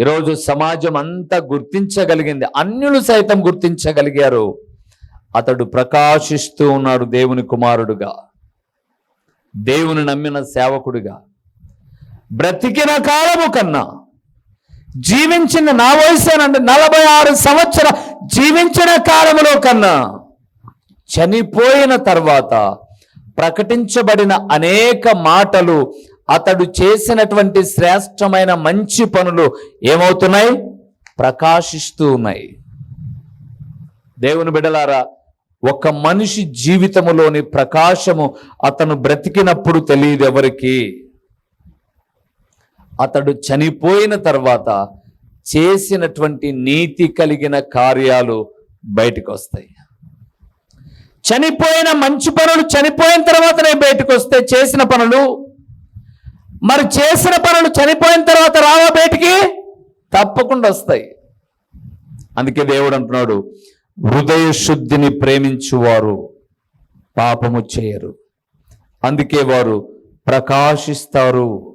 ఈరోజు సమాజం అంతా గుర్తించగలిగింది. అన్యులు సైతం గుర్తించగలిగారు. అతడు ప్రకాశిస్తూ ఉన్నాడు దేవుని కుమారుడుగా. దేవుని నమ్మిన సేవకుడిగా. బ్రతికిన కాలము కన్నా జీవించిన నా వయసేనండి నలభై ఆరు సంవత్సర జీవించిన కాలములో కన్నా చనిపోయిన తర్వాత ప్రకటించబడిన అనేక మాటలు అతడు చేసినటువంటి శ్రేష్టమైన మంచి పనులు ఏమవుతున్నాయి? ప్రకాశిస్తూ ఉన్నాయి. దేవుని బిడలారా ఒక మనిషి జీవితములోని ప్రకాశము అతను బ్రతికినప్పుడు తెలియదు ఎవరికి. అతడు చనిపోయిన తర్వాత చేసినటువంటి నీతి కలిగిన కార్యాలు బయటకు వస్తాయి చనిపోయిన మంచి పనులు చనిపోయిన తర్వాతనే బయటకు వస్తే చేసిన పనులు మరి చేసిన పనులు చనిపోయిన తర్వాత రావా బయటికి? తప్పకుండా వస్తాయి. అందుకే దేవుడు అంటున్నాడు హృదయ శుద్ధిని ప్రేమించువారు పాపము చేయరు. అందుకే వారు ప్రకాశిస్తారు.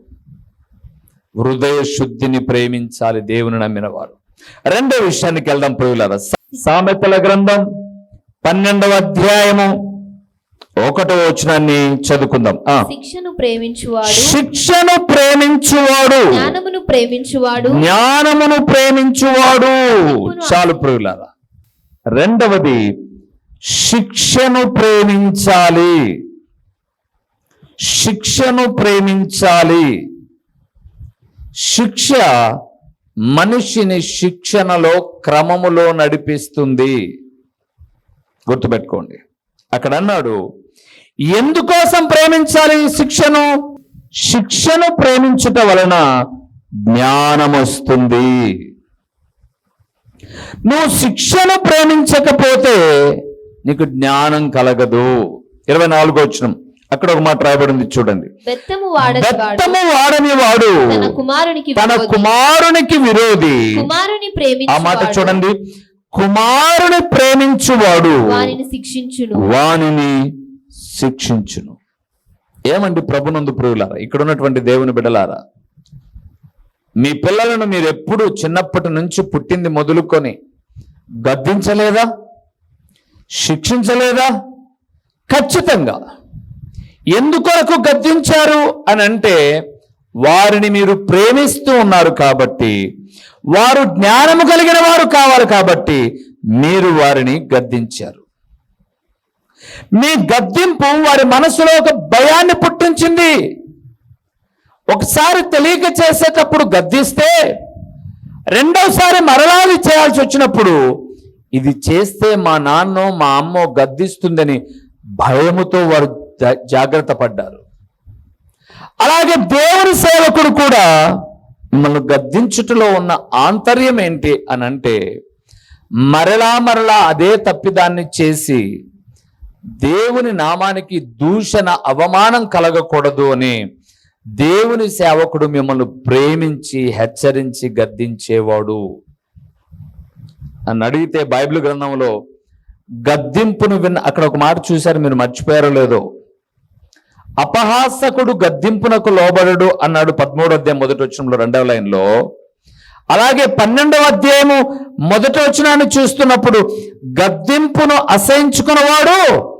హృదయ శుద్ధిని ప్రేమించాలి దేవుని నమ్మిన వారు. రెండో విషయానికి వెళ్దాం ప్రియులారా. సామెతల గ్రంథం పన్నెండవ అధ్యాయము ఒకటో వచనాన్ని చదువుకుందాం. శిక్షను ప్రేమించువాడు. శిక్షను ప్రేమించువాడు. జ్ఞానమును ప్రేమించువాడు. జ్ఞానమును ప్రేమించువాడు. చాలు ప్రియులారా. రెండవది శిక్షను ప్రేమించాలి. శిక్షను ప్రేమించాలి. శిక్ష మనిషిని శిక్షణలో క్రమములో నడిపిస్తుంది. గుర్తుపెట్టుకోండి. అక్కడ అన్నాడు ఎందుకోసం ప్రేమించాలి శిక్షను? శిక్షను ప్రేమించుట వలన జ్ఞానం వస్తుంది. నువ్వు శిక్షను ప్రేమించకపోతే నీకు జ్ఞానం కలగదు. ఇరవై నాలుగో వచ్చిన అక్కడ ఒక మాట రాయబడింది చూడండి. బెత్తము వాడని వాడు తన కుమారునికి తన విరోధి. ఆ మాట చూడండి. కుమారుని ప్రేమించువాడు వానిని శిక్షించును. వానిని శిక్షించును. ఏమండి ప్రభునందు ప్రియులారా? ఇక్కడ ఉన్నటువంటి దేవుని బిడలారా మీ పిల్లలను మీరు ఎప్పుడు చిన్నప్పటి నుంచి పుట్టింది మొదలుకొని గద్దించలేదా? శిక్షించలేదా? ఖచ్చితంగా. ఎందుకొరకు గద్దించారు అని అంటే వారిని మీరు ప్రేమిస్తూ ఉన్నారు కాబట్టి వారు జ్ఞానము కలిగిన వారు కావాలి కాబట్టి మీరు వారిని గద్దించారు. మీ గద్దింపు వారి మనసులో ఒక భయాన్ని పుట్టించింది. ఒకసారి తెలియక చేసేటప్పుడు గద్దిస్తే రెండవసారి మరలా చేయాల్సి వచ్చినప్పుడు ఇది చేస్తే మా నాన్న మా అమ్మో గద్దిస్తుందని భయముతో వారు జా- జాగ్రత్త పడ్డారు. అలాగే దేవుని సేవకుడు కూడా మిమ్మల్ని గద్దించుటలో ఉన్న ఆంతర్యం ఏంటి అని అంటే మరలా మరలా అదే తప్పిదాన్ని చేసి దేవుని నామానికి దూషణ అవమానం కలగకూడదు అని దేవుని సేవకుడు మిమ్మల్ని ప్రేమించి హెచ్చరించి గద్దించేవాడు. అని అడిగితే బైబిల్ గ్రంథంలో గద్దింపును విన్న అక్కడ ఒక మాట చూశారు మీరు మర్చిపోయారో లేదో. అపహాసకుడు గద్దింపునకు లోబడడు అన్నాడు పదమూడో అధ్యాయం మొదటి వచనంలో రెండవ లైన్లో. అలాగే పన్నెండవ అధ్యాయము మొదటి వచనాన్ని చూస్తున్నప్పుడు గద్దింపును అసహించుకున్నవాడు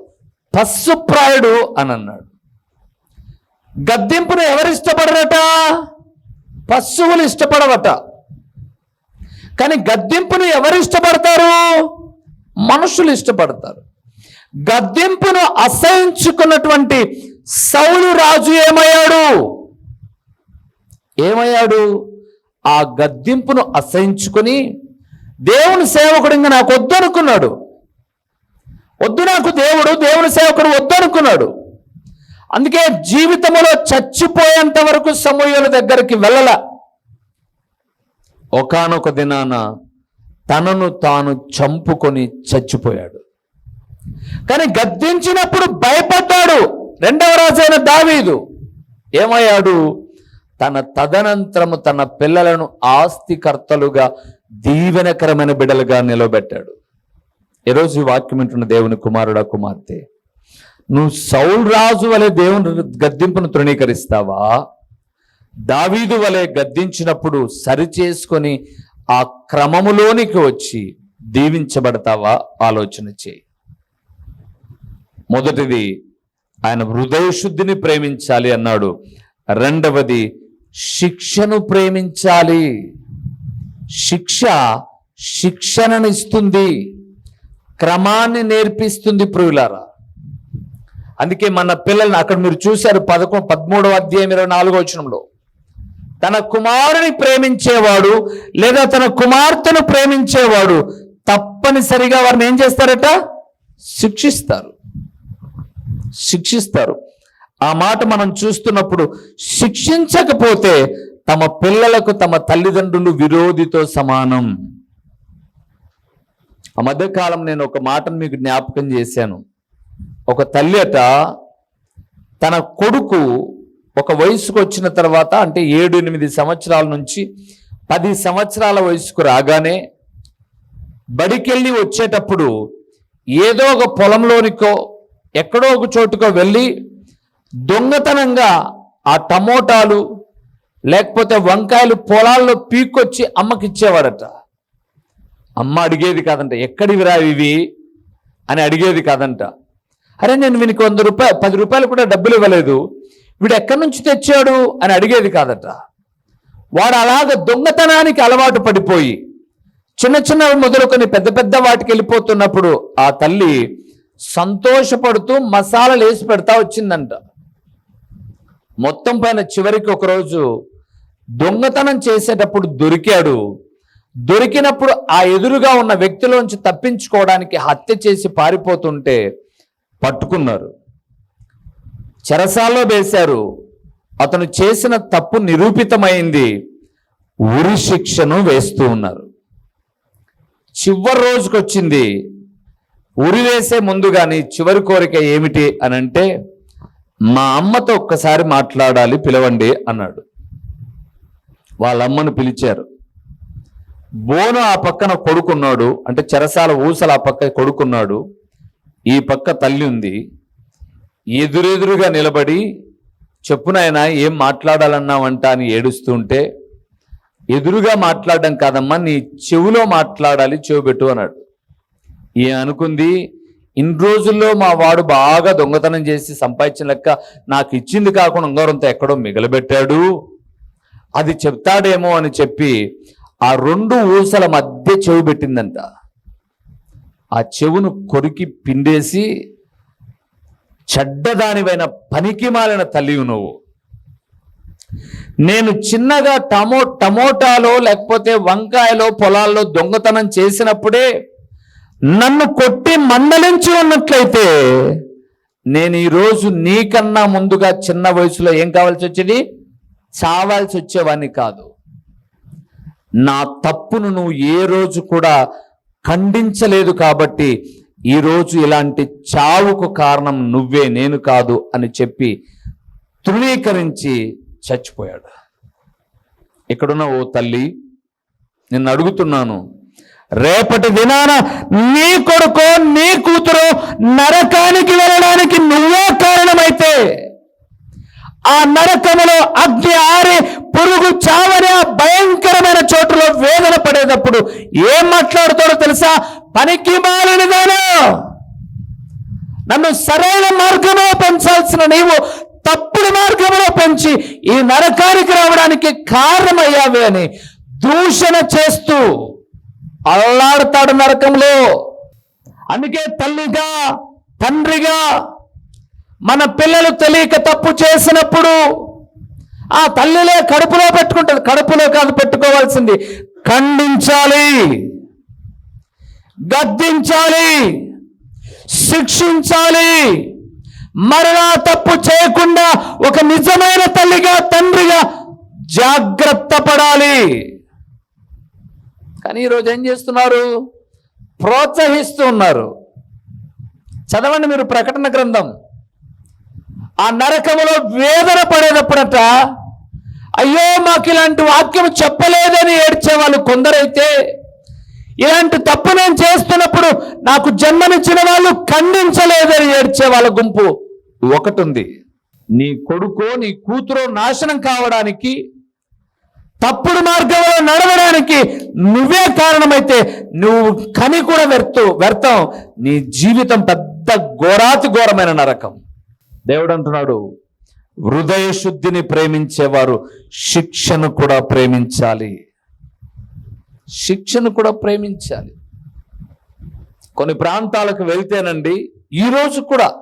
పశుప్రాయుడు అని అన్నాడు గద్దింపును ఎవరు ఇష్టపడరట పశువులు ఇష్టపడవట. కానీ గద్దింపును ఎవరు ఇష్టపడతారు మనుషులు ఇష్టపడతారు. గద్దింపును అసహించుకున్నటువంటి సౌలు రాజు ఏమయ్యాడు? ఏమయ్యాడు? ఆ గద్దింపును అసహించుకొని దేవుని సేవకుడు ఇంకా నాకు వద్దనుకున్నాడు. వద్దు నాకు దేవుడు దేవుని సేవకుడు వద్దు అనుకున్నాడు. అందుకే జీవితంలో చచ్చిపోయేంత వరకు సమూహల దగ్గరికి వెళ్ళల. ఒకానొక దినాన తనను తాను చంపుకొని చచ్చిపోయాడు. కానీ గద్దించినప్పుడు భయపడ్డాడు. రెండవ రాజైన దావీదు. ఏమయ్యాడు? తన తదనంతరము తన పిల్లలను ఆస్తికర్తలుగా దీవెనకరమైన బిడలుగా నిలబెట్టాడు. ఈరోజు ఈ వాక్యం వింటున్న దేవుని కుమారుడా కుమార్తె నువ్వు సౌల్ రాజు వలె దేవుని గద్దింపును తృణీకరిస్తావా? దావీదు వలె గద్దించినప్పుడు సరిచేసుకొని ఆ క్రమములోనికి వచ్చి దీవించబడతావా? ఆలోచన చేయి. మొదటిది ఆయన హృదయశుద్ధిని ప్రేమించాలి అన్నాడు. రెండవది శిక్షను ప్రేమించాలి. శిక్ష శిక్షణను ఇస్తుంది క్రమాన్ని నేర్పిస్తుంది ప్రియులారా. అందుకే మన పిల్లల్ని అక్కడ మీరు చూశారు పదకొ పదమూడవ అధ్యాయం ఇరవై నాలుగో వచనంలో. తన కుమారుని ప్రేమించేవాడు లేదా తన కుమార్తెను ప్రేమించేవాడు తప్పనిసరిగా వారిని ఏం చేస్తారట? శిక్షిస్తారు. శిక్షిస్తారు. ఆ మాట మనం చూస్తున్నప్పుడు శిక్షించకపోతే తమ పిల్లలకు తమ తల్లిదండ్రులు విరోధితో సమానం. ఆ మధ్యకాలం నేను ఒక మాటను మీకు జ్ఞాపకం చేశాను. ఒక తల్లి అట తన కొడుకు ఒక వయసుకు వచ్చిన తర్వాత అంటే ఏడు ఎనిమిది సంవత్సరాల నుంచి పది సంవత్సరాల వయసుకు రాగానే బడికెళ్ళి వచ్చేటప్పుడు ఏదో ఒక పొలంలోనికో ఎక్కడో ఒక చోటుకో వెళ్ళి దొంగతనంగా ఆ టమోటాలు లేకపోతే వంకాయలు పొలాల్లో పీక్కొచ్చి అమ్మకిచ్చేవాడట. అమ్మ అడిగేది కాదంట ఎక్కడివిరా ఇవి అని అడిగేది కాదంట. అరే నేను వీనికి వంద రూపాయలు పది రూపాయలు కూడా డబ్బులు ఇవ్వలేదు వీడు ఎక్కడి నుంచి తెచ్చాడు అని అడిగేది కాదట. వాడు అలాగ దొంగతనానికి అలవాటు పడిపోయి చిన్న చిన్న మొదలుకొని పెద్ద పెద్ద వాటికి వెళ్ళిపోతున్నప్పుడు ఆ తల్లి సంతోషపడుతూ మసాలాలు వేసి పెడతా వచ్చిందంట. మొత్తం పైన చివరికి ఒకరోజు దొంగతనం చేసేటప్పుడు దొరికాడు దొరికినప్పుడు ఆ ఎదురుగా ఉన్న వ్యక్తిలోంచి తప్పించుకోవడానికి హత్య చేసి పారిపోతుంటే పట్టుకున్నారు. చెరసాల్లో వేశారు. అతను చేసిన తప్పు నిరూపితమైంది. ఉరి శిక్షను వేస్తూ ఉన్నారు. చివరి రోజుకి వచ్చింది ఉరి వేసే ముందు కానీ చివరి కోరిక ఏమిటి అని అంటే మా అమ్మతో ఒక్కసారి మాట్లాడాలి పిలవండి అన్నాడు. వాళ్ళ అమ్మను పిలిచారు. బోను ఆ పక్కన కొడుకున్నాడు అంటే చెరసాల ఊసల ఆ పక్క కొడుకున్నాడు ఈ పక్క తల్లి ఉంది. ఎదురెదురుగా నిలబడి చెప్పు నాయనా ఏం మాట్లాడాలన్నావంట? అని ఏడుస్తుంటే ఎదురుగా మాట్లాడడం కాదమ్మా నీ చెవిలో మాట్లాడాలి చెవిబెట్టు అన్నాడు. ఏ అనుకుంది ఇన్ని రోజుల్లో మా వాడు బాగా దొంగతనం చేసి సంపాదించిన లెక్క నాకు ఇచ్చింది కాకుండా ఉంగరంతో ఎక్కడో మిగలబెట్టాడు. అది చెప్తాడేమో అని చెప్పి ఆ రెండు ఊసల మధ్య చెవి పెట్టిందంట. ఆ చెవును కొరికి పిండేసి చెడ్డదానివైన పనికి మాలిన తల్లివి నువ్వు. నేను చిన్నగా టమో టమోటాలో లేకపోతే వంకాయలో పొలాల్లో దొంగతనం చేసినప్పుడే నన్ను కొట్టి మందలించి ఉన్నట్లయితే నేను ఈరోజు నీకన్నా ముందుగా చిన్న వయసులో ఏం కావాల్సి వచ్చేది చావాల్సి వచ్చేవాడిని కాదు. నా తప్పును నువ్వు ఏ రోజు కూడా ఖండించలేదు కాబట్టి ఈరోజు ఇలాంటి చావుకు కారణం నువ్వే నేను కాదు అని చెప్పి తృణీకరించి చచ్చిపోయాడు. ఇక్కడున్న ఓ తల్లి? నిన్ను అడుగుతున్నాను. రేపటి దినాన నీ కొడుకు నీ కూతురు నరకానికి వెళ్ళడానికి నువ్వే కారణమైతే ఆ నరకములో అగ్ని ఆరి పురుగు చావని ఆ భయంకరమైన చోటులో వేదన పడేటప్పుడు ఏం మాట్లాడుతాడో తెలుసా? పనికి మాలినదానా నన్ను సరైన మార్గంలో పెంచాల్సిన నీవు తప్పుడు మార్గంలో పెంచి ఈ నరకానికి రావడానికి కారణమయ్యావే అని దూషణ చేస్తూ అల్లాడతాడు నరకంలో. అందుకే తల్లిగా తండ్రిగా మన పిల్లలు తెలియక తప్పు చేసినప్పుడు ఆ తల్లిలే కడుపులో పెట్టుకుంటుంది కడుపులో కాదు పెట్టుకోవాల్సింది ఖండించాలి. గద్దించాలి. శిక్షించాలి. మరలా తప్పు చేయకుండా ఒక నిజమైన తల్లిగా తండ్రిగా జాగ్రత్త పడాలి. కానీ ఈరోజు ఏం చేస్తున్నారు? ప్రోత్సహిస్తూ ఉన్నారు. చదవండి మీరు ప్రకటన గ్రంథం. ఆ నరకములో వేదన పడేటప్పుడట అయ్యో మాకు ఇలాంటి వాక్యం చెప్పలేదని ఏడ్చే వాళ్ళు కొందరైతే ఇలాంటి తప్పు నేను చేస్తున్నప్పుడు నాకు జన్మనిచ్చిన వాళ్ళు ఖండించలేదని ఏడ్చే వాళ్ళ గుంపు. ఒకటి ఉంది నీ కొడుకో నీ కూతురో నాశనం కావడానికి తప్పుడు మార్గంలో నడవడానికి నువ్వే కారణమైతే నువ్వు కని కూడా వ్యర్థం వ్యర్థం. నీ జీవితం పెద్ద ఘోరాతి ఘోరమైన నరకం. దేవుడు అంటున్నాడు హృదయ శుద్ధిని ప్రేమించేవారు శిక్షను కూడా ప్రేమించాలి. శిక్షను కూడా ప్రేమించాలి. కొన్ని ప్రాంతాలకు వెళ్తేనండి ఈరోజు కూడా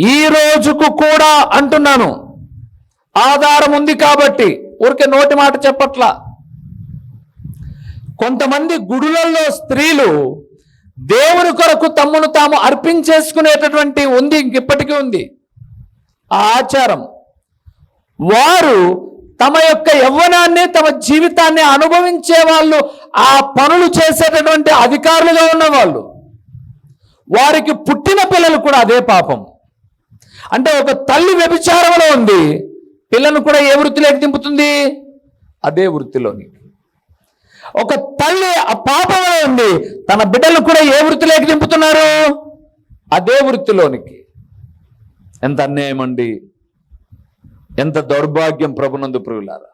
ఈ రోజుకు కూడా అంటున్నాను. ఆధారం ఉంది కాబట్టి ఊరికే నోటి మాట చెప్పట్లా. కొంతమంది గుడులలో స్త్రీలు దేవుని కొరకు తమ్మును తాము అర్పించేసుకునేటటువంటి ఉంది ఇంకిప్పటికీ ఉంది. ఆ ఆచారం. వారు తమ యొక్క యవ్వనాన్ని తమ జీవితాన్ని అనుభవించే వాళ్ళు ఆ పనులు చేసేటటువంటి అధికారులుగా ఉన్నవాళ్ళు. వారికి పుట్టిన పిల్లలు కూడా అదే పాపం. అంటే ఒక తల్లి వ్యభిచారంలో ఉంది పిల్లను కూడా ఏ వృత్తిలోకి దింపుతుంది? అదే వృత్తిలోని. ఒక తల్లి ఆ పాపంలో ఉంది తన బిడ్డలు కూడా ఏ వృత్తిలోకి దింపుతున్నారు? అదే వృత్తిలోనికి. ఎంత అన్యాయం అండి? ఎంత దౌర్భాగ్యం ప్రభునందు ప్రియులారా.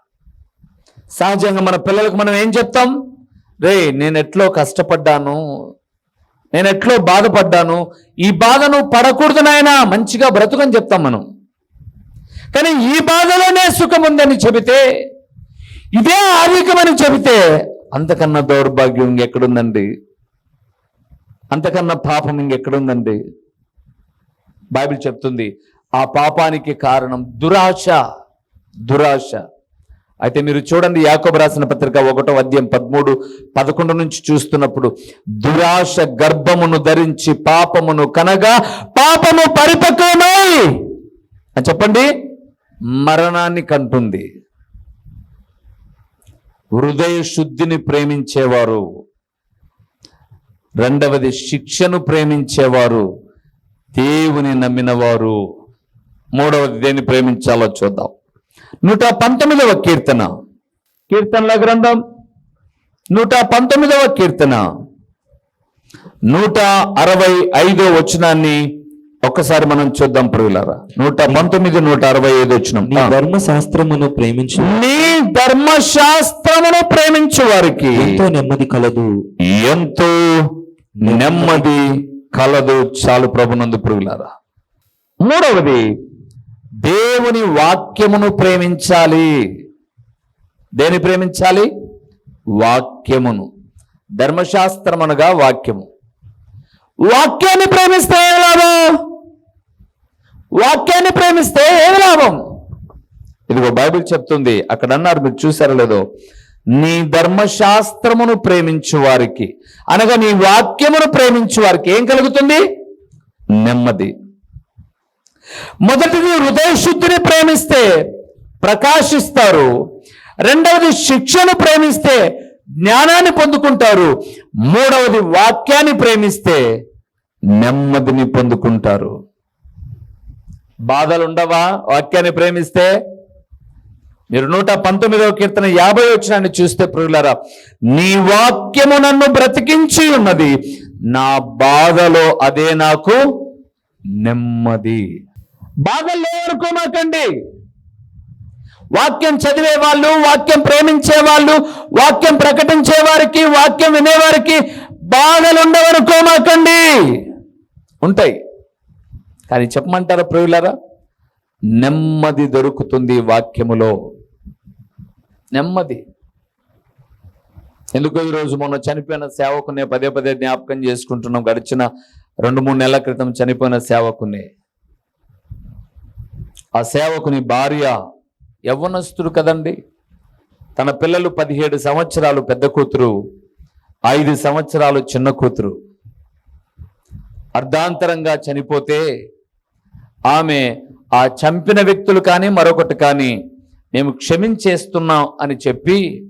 సహజంగా మన పిల్లలకు మనం ఏం చెప్తాం? రే నేను ఎట్లో కష్టపడ్డాను నేను ఎట్లో బాధపడ్డాను ఈ బాధను పడకూడదు నాయన మంచిగా బ్రతుకని చెప్తాం మనం. కానీ ఈ బాధలోనే సుఖం ఉందని చెబితే ఇదే ఆధికమని చెబితే అంతకన్నా దౌర్భాగ్యం ఇంకెక్కడుందండి? అంతకన్నా పాపం ఇంకెక్కడుందండి? బైబిల్ చెప్తుంది ఆ పాపానికి కారణం దురాశ దురాశ. అయితే మీరు చూడండి యాకోబు రాసిన పత్రిక ఒకటో అధ్యాయం పదమూడు పదకొండు నుంచి చూస్తున్నప్పుడు దురాశ గర్భమును ధరించి పాపమును కనగా పాపము పరిపక్వమై అని చెప్పండి మరణాన్ని కంటుంది. హృదయ శుద్ధిని ప్రేమించేవారు రెండవది శిక్షను ప్రేమించేవారు దేవుని నమ్మినవారు మూడవది దేన్ని ప్రేమించాలో చూద్దాం. నూట పంతొమ్మిదవ కీర్తన. కీర్తనల గ్రంథం. నూట పంతొమ్మిదవ కీర్తన. నూట అరవై ఐదో వచనాన్ని ఒక్కసారి మనం చూద్దాం ప్రియులారా. నూట పంతొమ్మిది నూట అరవై ఐదు వచ్చిన ధర్మశాస్త్రమును ప్రేమించు. నీ ధర్మశాస్త్రమును ప్రేమించు వారికి. ఎంతో నెమ్మది కలదు. ఎంతో నెమ్మది కలదు చాలు ప్రభునందు పురుగులారా మూడవది దేవుని వాక్యమును ప్రేమించాలి. దేని ప్రేమించాలి? వాక్యమును. ధర్మశాస్త్రం అనగా వాక్యము. వాక్యాన్ని ప్రేమిస్తే ఏమి లాభం? వాక్యాన్ని ప్రేమిస్తే ఏమి లాభం? ఇదిగో బైబిల్ చెప్తుంది అక్కడ అన్నారు మీరు చూసారో లేదో నీ ధర్మశాస్త్రమును ప్రేమించు వారికి. అనగా నీ వాక్యమును ప్రేమించు వారికి ఏం కలుగుతుంది? నెమ్మది. మొదటిది హృదయ శుద్ధిని ప్రేమిస్తే ప్రకాశిస్తారు. రెండవది శిక్షను ప్రేమిస్తే జ్ఞానాన్ని పొందుకుంటారు. మూడవది వాక్యాన్ని ప్రేమిస్తే నెమ్మదిని పొందుకుంటారు. బాధలుండవా వాక్యాన్ని ప్రేమిస్తే? మీరు నూట పంతొమ్మిదవ కీర్తన యాభై వచ్చినాన్ని చూస్తే ప్రియులారా నీ వాక్యము నన్ను బ్రతికించి ఉన్నది నా బాధలో అదే నాకు నెమ్మది. బాధల్లో అనుకోమాకండి వాక్యం చదివే వాళ్ళు వాక్యం ప్రేమించే వాళ్ళు వాక్యం ప్రకటించే వారికి వాక్యం వినేవారికి బాధలు ఉండవనుకోమాకండి ఉంటాయి. కానీ చెప్పమంటారా ప్రియులారా నెమ్మది దొరుకుతుంది వాక్యములో. నెమ్మది. ఎందుకో ఈరోజు మొన్న చనిపోయిన సేవకునే పదే పదే జ్ఞాపకం చేసుకుంటున్నాం. గడిచిన రెండు మూడు నెలల క్రితం చనిపోయిన సేవకునే. ఆ సేవకుని భార్య యవ్వనస్తుడు కదండి. తన పిల్లలు పదిహేడు సంవత్సరాలు పెద్ద కూతురు ఐదు సంవత్సరాలు చిన్న కూతురు. అర్ధాంతరంగా చనిపోతే ఆమె ఆ చంపిన వ్యక్తులు కానీ మరొకటి కానీ మేము క్షమించేస్తున్నాం అని చెప్పి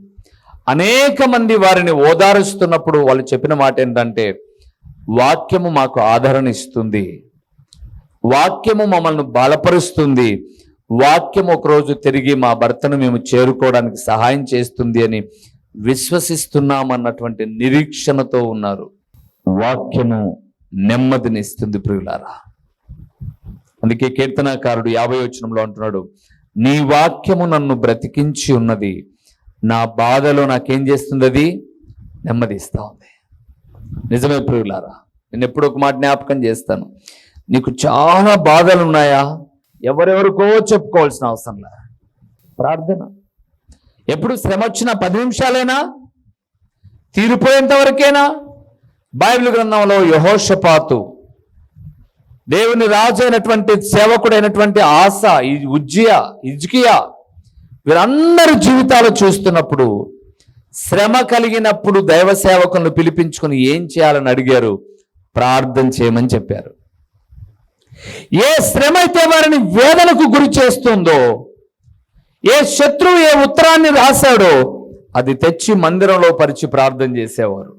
అనేక మంది వారిని ఓదారుస్తున్నప్పుడు వాళ్ళు చెప్పిన మాట ఏంటంటే వాక్యము మాకు ఆదరణ ఇస్తుంది. వాక్యము మమ్మల్ని బలపరుస్తుంది. వాక్యం ఒకరోజు తిరిగి మా భర్తను మేము చేరుకోవడానికి సహాయం చేస్తుంది అని విశ్వసిస్తున్నామన్నటువంటి నిరీక్షణతో ఉన్నారు. వాక్యము నెమ్మదినిస్తుంది ప్రియులారా. అందుకే కీర్తనాకారుడు యాభై వచనంలో అంటున్నాడు నీ వాక్యము నన్ను బ్రతికించి ఉన్నది. నా బాధలో నాకేం చేస్తుంది అది నెమ్మదిస్తా ఉంది. నిజమే ప్రియులారా నేను ఎప్పుడు ఒక మాట జ్ఞాపకం చేస్తాను. నీకు చాలా బాధలు ఉన్నాయా ఎవరెవరికో చెప్పుకోవాల్సిన అవసరం లే. ప్రార్థన. ఎప్పుడు శ్రమ వచ్చినా పది నిమిషాలైనా తీరిపోయేంత వరకేనా? బైబిల్ గ్రంథంలో యహోషపాతు దేవుని రాజు అయినటువంటి సేవకుడైనటువంటి ఆశ ఉజ్జియా ఇజ్కియా వీరందరి జీవితాలు చూస్తున్నప్పుడు శ్రమ కలిగినప్పుడు దైవ సేవకులను పిలిపించుకుని ఏం చేయాలని అడిగారు? ప్రార్థన చేయమని చెప్పారు. ఏ శ్రమ అయితే వారిని వేదనకు గురి చేస్తుందో ఏ శత్రువు ఏ ఉత్తరాన్ని రాశాడో అది తెచ్చి మందిరంలో పరిచి ప్రార్థన చేసేవారు.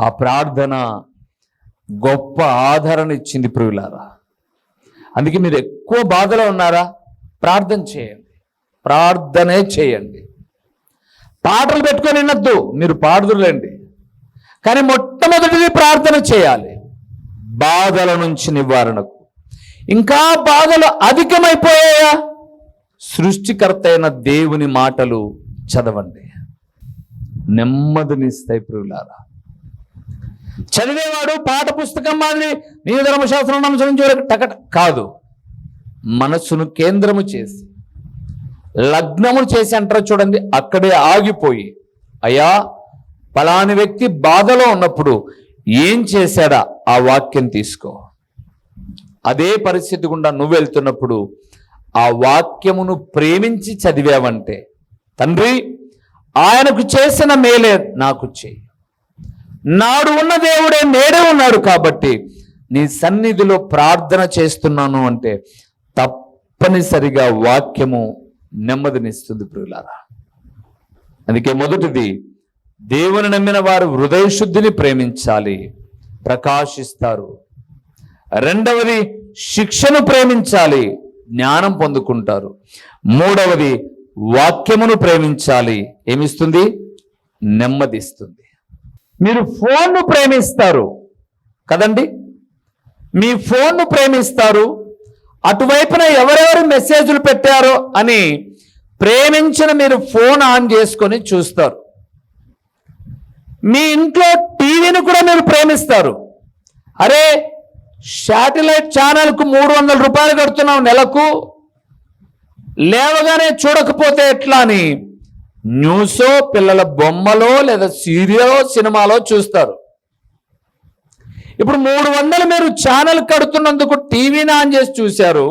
ఆ ప్రార్థన గొప్ప ఆదరణ ఇచ్చింది ప్రియులారా. అందుకే మీరు ఎక్కువ బాధలో ఉన్నారా? ప్రార్థన చేయండి. ప్రార్థనే చేయండి. పాటలు పెట్టుకొని వినొద్దు. మీరు పాడుదురులేండి. కానీ మొట్టమొదటిది ప్రార్థన చేయాలి. బాధల నుంచి నివారణకు. ఇంకా బాధలు అధికమైపోయాయా? సృష్టికర్త అయిన దేవుని మాటలు చదవండి. నెమ్మదినిస్తాయి ప్రియులారా. చదివేవాడు పాఠ పుస్తకం మాదిరి నీ ధర్మశాస్త్రం అనుసరించి వరకు టకట కాదు. మనస్సును కేంద్రము చేసి లగ్నము చేసి అంటారు చూడండి అక్కడే ఆగిపోయి అయ్యా పలాని వ్యక్తి బాధలో ఉన్నప్పుడు ఏం చేశాడా? ఆ వాక్యం తీసుకో. అదే పరిస్థితి గుండా నువ్వు వెళ్తున్నప్పుడు ఆ వాక్యమును ప్రేమించి చదివావంటే తండ్రి ఆయనకు చేసిన మేలే నాకు చెయ్యి. నాడు ఉన్న దేవుడే నేడే ఉన్నాడు కాబట్టి నీ సన్నిధిలో ప్రార్థన చేస్తున్నాను అంటే తప్పనిసరిగా వాక్యము నెమ్మదినిస్తుంది ప్రియులారా. అందుకే మొదటిది దేవుని నమ్మిన వారు హృదయ శుద్ధిని ప్రేమించాలి ప్రకాశిస్తారు. రెండవది శిక్షను ప్రేమించాలి జ్ఞానం పొందుకుంటారు. మూడవది వాక్యమును ప్రేమించాలి ఏమిస్తుంది? నెమ్మదిస్తుంది. మీరు ఫోన్ను ప్రేమిస్తారు. కదండి? మీ ఫోన్ను ప్రేమిస్తారు. అటువైపున ఎవరెవరు మెసేజ్లు పెట్టారో అని ప్రేమించిన మీరు ఫోన్ ఆన్ చేసుకొని చూస్తారు. మీ ఇంట్లో టీవీని కూడా మీరు ప్రేమిస్తారు. అరే శాటిలైట్ ఛానల్కు మూడు వందల రూపాయలు కడుతున్నాం నెలకు. లేవగానే చూడకపోతే ఎట్లా అని న్యూసో పిల్లల బొమ్మలో లేదా సీరియలో సినిమాలో చూస్తారు. ఇప్పుడు మూడు వందలు మీరు ఛానల్ కడుతున్నందుకు టీవీని ఆన్ చేసి చూశారు.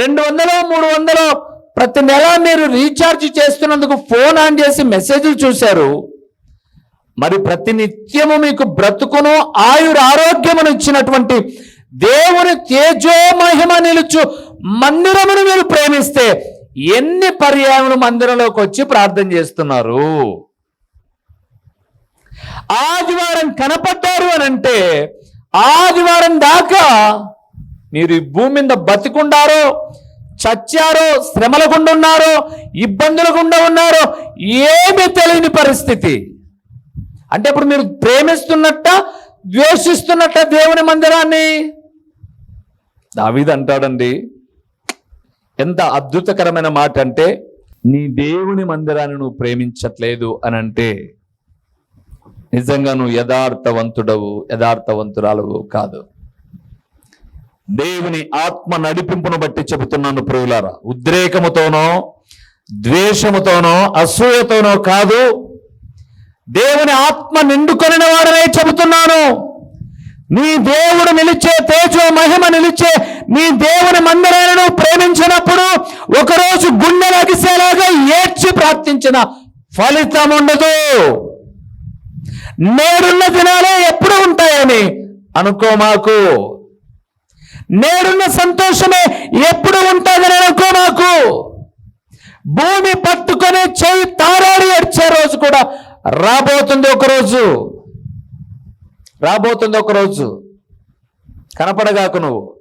రెండు వందలు మూడు వందలు ప్రతి నెల మీరు రీఛార్జ్ చేస్తున్నందుకు ఫోన్ ఆన్ చేసి మెసేజ్లు చూశారు. మరి ప్రతి నిత్యము మీకు బ్రతుకును ఆయుర ఆరోగ్యమును ఇచ్చినటువంటి దేవుని తేజోమహిమ నిలుచు మందిరమును మీరు ప్రేమిస్తే ఎన్ని పర్యాయములు మందిరంలోకి వచ్చి ప్రార్థన చేస్తున్నారు? ఆదివారం కనపడ్డారు అని అంటే ఆదివారం దాకా మీరు ఈ భూమి మీద బతికుండారో చచ్చారో శ్రమల గుండా ఉన్నారో ఇబ్బందుల గుండా ఉన్నారో ఏమీ తెలియని పరిస్థితి. అంటే ఇప్పుడు మీరు ప్రేమిస్తున్నట్ట ద్వేషిస్తున్నట్ట దేవుని మందిరాన్ని? దావీద్ అంటాడండి ఎంత అద్భుతకరమైన మాట అంటే నీ దేవుని మందిరాన్ని నువ్వు ప్రేమించట్లేదు అని అంటే నిజంగా నువ్వు యథార్థవంతుడవు యథార్థవంతురాలవు కాదు. దేవుని ఆత్మ నడిపింపును బట్టి చెబుతున్నాను ప్రియులారా. ఉద్రేకముతోనో ద్వేషముతోనో అసూయతోనో కాదు దేవుని ఆత్మ నిండుకొనిన వాడనే చెబుతున్నాను. నీ దేవుడు నిలిచే తేజో మహిమ నిలిచే నీ దేవుని మందిరాలను ప్రేమించినప్పుడు ఒకరోజు గుండె లగిసేలాగా ఏడ్చి ప్రార్థించిన ఫలితం ఉండదు. నేడున్న దినాలే ఎప్పుడు ఉంటాయని అనుకో మాకు. నేడున్న సంతోషమే ఎప్పుడు ఉంటుందని అనుకో మాకు. భూమి పట్టుకొని చేయి తారాడి ఏడ్చే రోజు కూడా రాబోతుంది ఒకరోజు. రాబోతుంది ఒకరోజు. కనపడగాకు నువ్వు.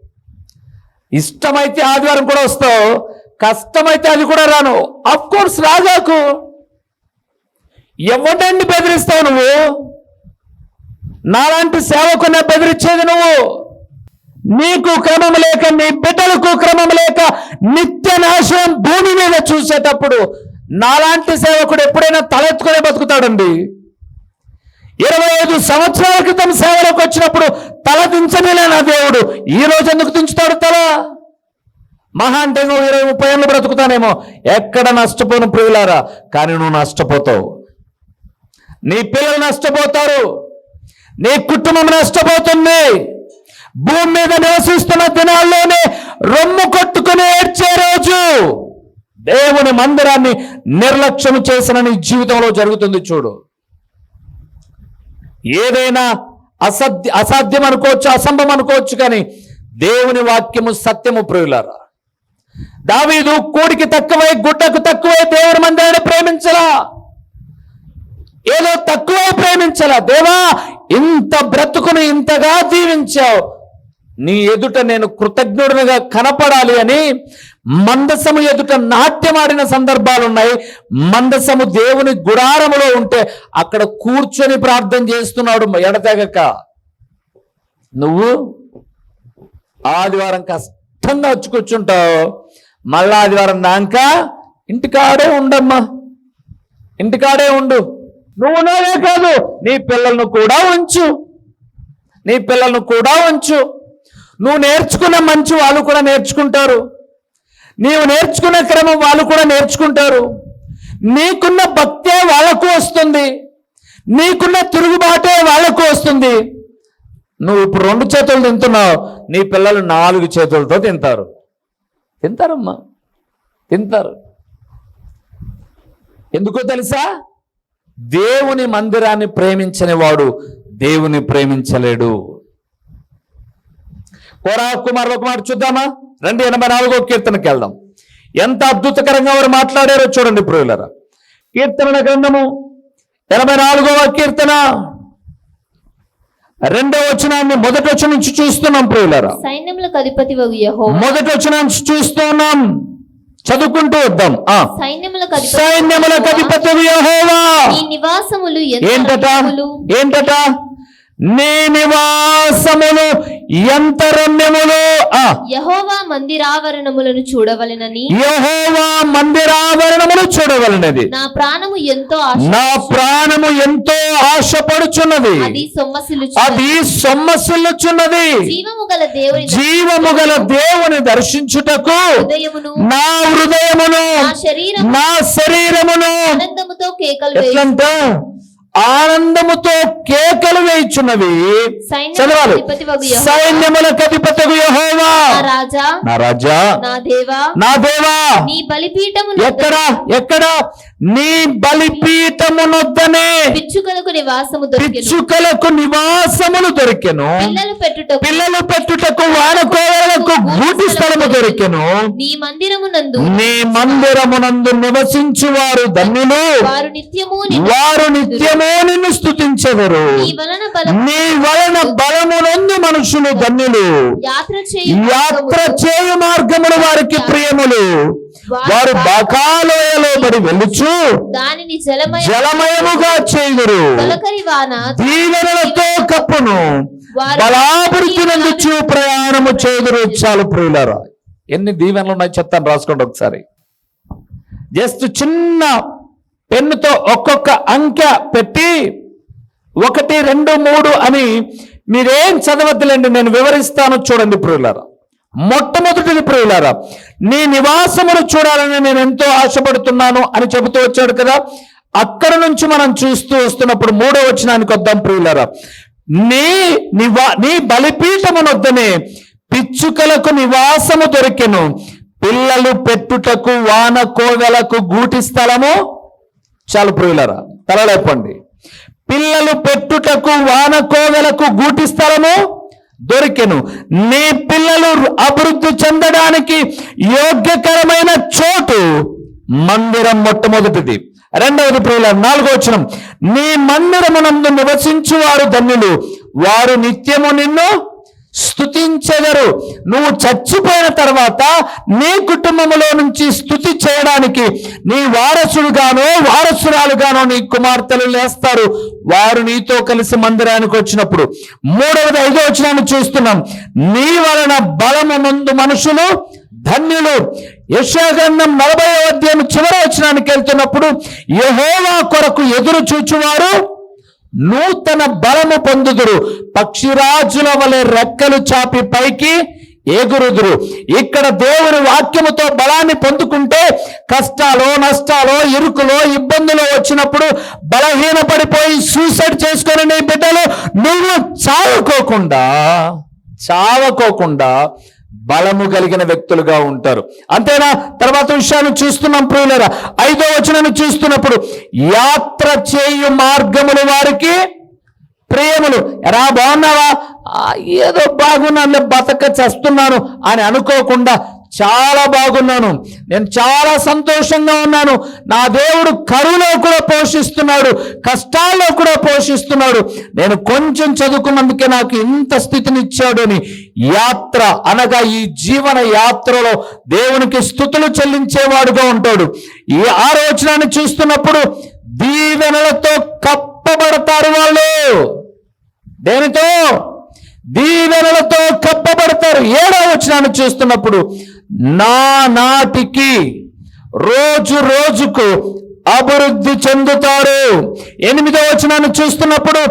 ఇష్టమైతే ఆదివారం కూడా వస్తావు కష్టమైతే అది కూడా రాను. అఫ్ కోర్స్ రాగాకు ఎవడండి బెదిరిస్తావు నువ్వు? నాలాంటి సేవకున్నా బెదిరించేది నువ్వు. నీకు క్రమం లేక నీ బిడ్డలకు క్రమం లేక నిత్య నాశనం భూమి మీద చూసేటప్పుడు నాలాంటి సేవకుడు ఎప్పుడైనా తలెత్తుకునే బతుకుతాడండి. ఇరవై ఐదు సంవత్సరాల క్రితం సేవలోకి వచ్చినప్పుడు తల దించనిలే నా దేవుడు. ఈ రోజు ఎందుకు దించుతాడు తల? మహా అంటే నువ్వు ఇరవై ముప్పై ఏళ్ళు బ్రతుకుతానేమో. ఎక్కడ నష్టపోను ప్రియులారా? కానీ నువ్వు నష్టపోతావు. నీ పిల్లలు నష్టపోతారు. నీ కుటుంబం నష్టపోతుంది. భూమి మీద నివసిస్తున్న దినాల్లోనే రొమ్ము కొట్టుకుని ఏడ్చే రోజు దేవుని మందిరాన్ని నిర్లక్ష్యం చేసిన నీ జీవితంలో జరుగుతుంది చూడు. ఏదైనా అసత్య అసాధ్యం అనుకోవచ్చు అసంభవం అనుకోవచ్చు కానీ దేవుని వాక్యము సత్యము ప్రియులారా. దావీదు కోడికి తక్కువై గుడ్డకు తక్కువై దేవుని మందిరాన్ని ప్రేమించలా. ఏదో తక్కువై ప్రేమించలా. దేవా ఇంత బ్రతుకును ఇంతగా జీవించావు. నీ ఎదుట నేను కృతజ్ఞుడిగా కనపడాలి అని మందసము ఎదుట నాట్యమాడిన సందర్భాలు ఉన్నాయి మందసము దేవుని గుడారములో ఉంటే అక్కడ కూర్చొని ప్రార్థన చేస్తున్నాడు ఎడతెగక. నువ్వు ఆదివారం కష్టంగా వచ్చి కూర్చుంటావు. మళ్ళా ఆదివారం దాక ఇంటికాడే ఉండమ్మా. ఇంటికాడే ఉండు. నువ్వు నాదే కాదు నీ పిల్లలను కూడా ఉంచు. నీ పిల్లలను కూడా ఉంచు. నువ్వు నేర్చుకున్న మంచి వాళ్ళు కూడా నేర్చుకుంటారు. నీవు నేర్చుకున్న క్రమం వాళ్ళు కూడా నేర్చుకుంటారు. నీకున్న భక్తే వాళ్ళకు వస్తుంది. నీకున్న తిరుగుబాటే వాళ్ళకు వస్తుంది. నువ్వు ఇప్పుడు రెండు చేతులు తింటున్నావు. నీ పిల్లలు నాలుగు చేతులతో తింటారు. తింటారమ్మా. తింటారు. ఎందుకో తెలుసా? దేవుని మందిరాన్ని ప్రేమించని వాడు దేవుని ప్రేమించలేడు. కోరా కుమార్ ఒక మాట చూద్దామా? రెండు ఎనభై నాలుగో కీర్తనకి వెళ్దాం. ఎంత అద్భుతకరంగా వారు మాట్లాడారో చూడండి ప్రియులరా. కీర్తన గ్రంథము ఎనభై నాలుగవ కీర్తన. రెండో వచనాన్ని మొదటి వచనం నుంచి చూస్తున్నాం ప్రియులరా. సైన్యములకు అధిపతి మొదటి వచనం నుంచి చూస్తున్నాం. చదువుకుంటూ వద్దాం. ఆ. సైన్యములకు అధిపతి నివాసములు ఏంటట? ఏంటట? నీ నివాసములు ఎంత రమ్యములు ఆ. యెహోవా మందిరావరణములను చూడవలెనని. యెహోవా మందిరావరణములు చూడవలనది. నా ప్రాణము ఎంతో నా ప్రాణము ఎంతో ఆశపడుచున్నది. అది సొమ్మసిలు అది సొమ్మసిల్లుచున్నది. జీవము గల దేవుని జీవము గల దేవుని దర్శించుటకు నా హృదయమును నా శరీరం నా శరీరమును ఆనందముతో కేకలు. ఎట్లంట ఆనందముతో కేకలు వేయుచున్నవి. చదవాలి. సైన్యములకు యెహోవా. రాజా. నా రాజా. నా దేవా. నా దేవా. నీ బలిపీఠము ఎక్కడ? ఎక్కడ? నీ బలిపీఠమునొద్దనే పిచ్చుకలకు నివాసము పిచ్చుకలకు నివాసములు దొరికెను. పిల్లలు పెట్టుటకు పిల్లలు పెట్టుటకు వానకోవలకు గూటి స్థలము దొరికెను. నీ మందిరమునందు నీ మందిరమునందు నివసించువారు ధన్యులు. వారు నిత్యము వారు నిత్యమో నిన్ను స్తుతించెదరు నీ వలన బలమునందు మనుషులు ధన్యులు. యాత్ర చేయు మార్గములు. వారికి ప్రియములు. వారు బాకాలోయలో బడి వెళ్ళుచు. దానిని జలమయ జలమయముగా చేయుదురు. దీవెనలతో కప్పును. బలాభివృద్ధి నందుచు ప్రయాణము చేదురు చాలు ప్రియులారా. ఎన్ని దీవెనలు ఉన్నాయి చెప్తాను రాసుకోండి ఒకసారి. జస్ట్ చిన్న పెన్నుతో ఒక్కొక్క అంకె పెట్టి ఒకటి రెండు మూడు అని మీరేం చదవద్దులేండి నేను వివరిస్తాను చూడండి ప్రియులారా. మొట్టమొదటిది ప్రియులారా నీ నివాసమును చూడాలని నేను ఎంతో ఆశపడుతున్నాను అని చెబుతూ వచ్చాడు కదా. అక్కడ నుంచి మనం చూస్తూ వస్తున్నప్పుడు మూడో వచనానికి వద్దాం ప్రియులారా. నీ నివా నీ బలిపీఠమునొద్దనే పిచ్చుకలకు నివాసము దొరికెను. పిల్లలు పెట్టుటకు వాన కోవెలకు గూటి స్థలము చాలు ప్రియులరా. తలలేపండి పిల్లలు పెట్టుటకు వాన కోవెలకు గూటి స్థలము దొరికెను. నీ పిల్లలు అభివృద్ధి చెందడానికి యోగ్యకరమైన చోటు మందిరం మొట్టమొదటిది. రెండవది ప్రియుల నాలుగో వచనం. నీ మందిరమునందు నివసించు వారు ధన్యులు. వారు నిత్యము నిన్ను స్థుతించెదరు నువ్వు చచ్చిపోయిన తర్వాత నీ కుటుంబంలో నుంచి స్థుతి చేయడానికి నీ వారసుడుగానో వారసురాలుగానో నీ కుమార్తెలు లేస్తారు. వారు నీతో కలిసి మందిరానికి వచ్చినప్పుడు మూడవది ఐదో వచనాన్ని చూస్తున్నాం. నీ వలన బలము ముందు మనుషులు ధన్యులు. యశాగంధం నలభై అధ్యాయం చివరి వచనానికి వెళ్తున్నప్పుడు యహోవా కొరకు ఎదురు చూచువారు నూతన బలము పొందుదురు. పక్షిరాజుల వలె రెక్కలు చాపి పైకి ఎగురుదురు. ఇక్కడ దేవుని వాక్యముతో బలాన్ని పొందుకుంటే కష్టాలు నష్టాలు ఇరుకులో ఇబ్బందులు వచ్చినప్పుడు బలహీనపడిపోయి సూసైడ్ చేసుకొని నీ బిడ్డలు నువ్వు చావుకోకుండా చావకోకుండా బలము కలిగిన వ్యక్తులుగా ఉంటారు. అంతేనా? తర్వాత విషయాన్ని చూస్తున్నాం ప్రియులరా. ఐదో వచనాన్ని చూస్తున్నప్పుడు యాత్ర చేయు మార్గములు వారికి ప్రేమలు ఎరా బాగున్నావా? ఏదో బాగున్నాను బతక చేస్తున్నాను అని అనుకోకుండా చాలా బాగున్నాను. నేను చాలా సంతోషంగా ఉన్నాను. నా దేవుడు కరువులో కూడా పోషిస్తున్నాడు కష్టాల్లో కూడా పోషిస్తున్నాడు. నేను కొంచెం చదువుకున్నందుకే నాకు ఇంత స్థితిని ఇచ్చాడు అని యాత్ర అనగా ఈ జీవన యాత్రలో దేవునికి స్థుతులు చెల్లించేవాడుగా ఉంటాడు. ఈ ఆలోచనని చూస్తున్నప్పుడు దీవెనలతో కప్పబడతారు వాళ్ళు. దేనితో? దీవెనలతో కప్పబడతారు. ఏడో వచనాన్ని చూస్తున్నప్పుడు నా నాటికి రోజు రోజుకు అభివృద్ధి చెందుతారు. ఎనిమిదో వచనాన్ని చూస్తున్నప్పుడు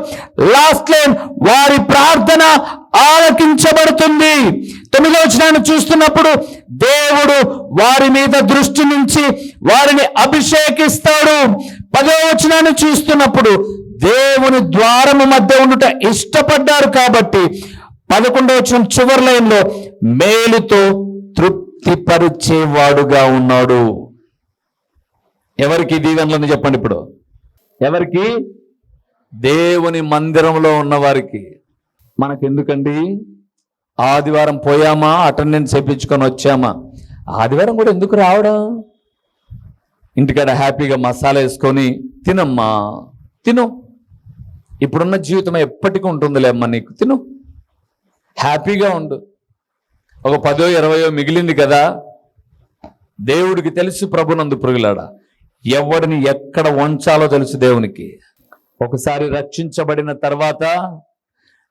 లాస్ట్ లైన్ వారి ప్రార్థన ఆలకించబడుతుంది. తొమ్మిదో వచనాన్ని చూస్తున్నప్పుడు దేవుడు వారి మీద దృష్టి నుంచి వారిని అభిషేకిస్తాడు. పదో వచనాన్ని చూస్తున్నప్పుడు దేవుని ద్వారము మధ్య ఉండుట ఇష్టపడ్డారు కాబట్టి పదకొండవ వచనం చివరి లైన్లో మేలుతో తృప్తిపరిచేవాడుగా ఉన్నాడు. ఎవరికి దీవెనలని చెప్పండి ఇప్పుడు? ఎవరికి? దేవుని మందిరంలో ఉన్న వారికి మనకెందుకండి? ఆదివారం పోయామా? అటెండెన్స్ చేయించుకొని వచ్చామా? ఆదివారం కూడా ఎందుకు రావడం? ఇంటికాడ హ్యాపీగా మసాలా వేసుకొని తినమ్మా తిను. ఇప్పుడున్న జీవితం ఎప్పటికీ ఉంటుందిలే అమ్మా నీకు తిను. హ్యాపీగా ఉండు. ఒక పదో ఇరవయో మిగిలింది కదా దేవుడికి తెలుసు ప్రభునందు పురుగులాడ. ఎవడిని ఎక్కడ వంచాలో తెలుసు దేవునికి. ఒకసారి రక్షించబడిన తర్వాత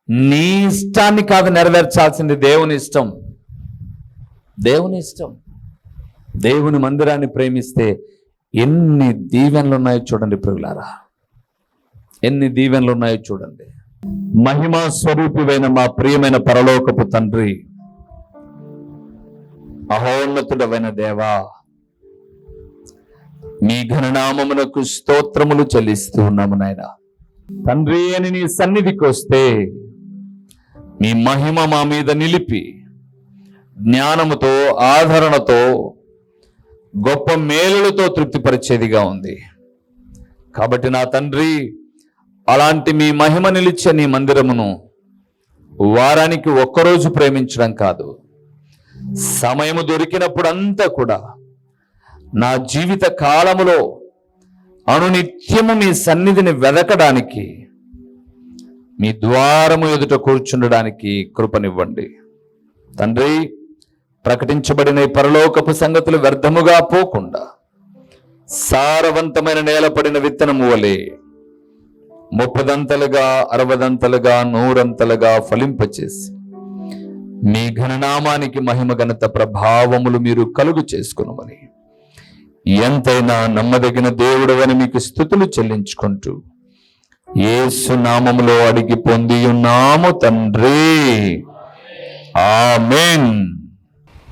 నీ ఇష్టాన్ని కాదు నెరవేర్చాల్సింది దేవుని ఇష్టం. దేవుని ఇష్టం. దేవుని మందిరాన్ని ప్రేమిస్తే ఎన్ని దీవెనలు ఉన్నాయో చూడండి ప్రియులారా ఎన్ని దీవెనలు ఉన్నాయో చూడండి. మహిమా స్వరూపివైన మా ప్రియమైన పరలోకపు తండ్రి మహోన్నతుడవైన దేవా మీ ఘననామమునకు స్తోత్రములు చెల్లిస్తూ ఉన్నాము నాయన. తండ్రి అని నీ సన్నిధికి వస్తే మీ మహిమ మా మీద నిలిపి జ్ఞానముతో ఆదరణతో గొప్ప మేలులతో తృప్తిపరిచేదిగా ఉంది. కాబట్టి నా తండ్రి అలాంటి మీ మహిమ నిలిచే నీ మందిరమును వారానికి ఒక్కరోజు ప్రేమించడం కాదు. సమయము దొరికినప్పుడు అంతా కూడా నా జీవిత కాలములో అనునిత్యము మీ సన్నిధిని వెదకడానికి మీ ద్వారము ఎదుట కూర్చుండడానికి కృపనివ్వండి. తండ్రి ప్రకటించబడిన పరలోకపు సంగతులు వ్యర్థముగా పోకుండా సారవంతమైన నేలపడిన విత్తనము వలె ముప్పదంతలుగా అరవదంతలుగా నూరంతలుగా ఫలింపచేసి మీ ఘననామానికి మహిమ ఘనత ప్రభావములు మీరు కలుగు చేసుకునమని. ఎంతైనా నమ్మదగిన దేవుడవని మీకు స్థుతులు చెల్లించుకుంటూ ఏసు నామములో అడిగి పొంది ఉన్నాము తండ్రి. ఆమెన్.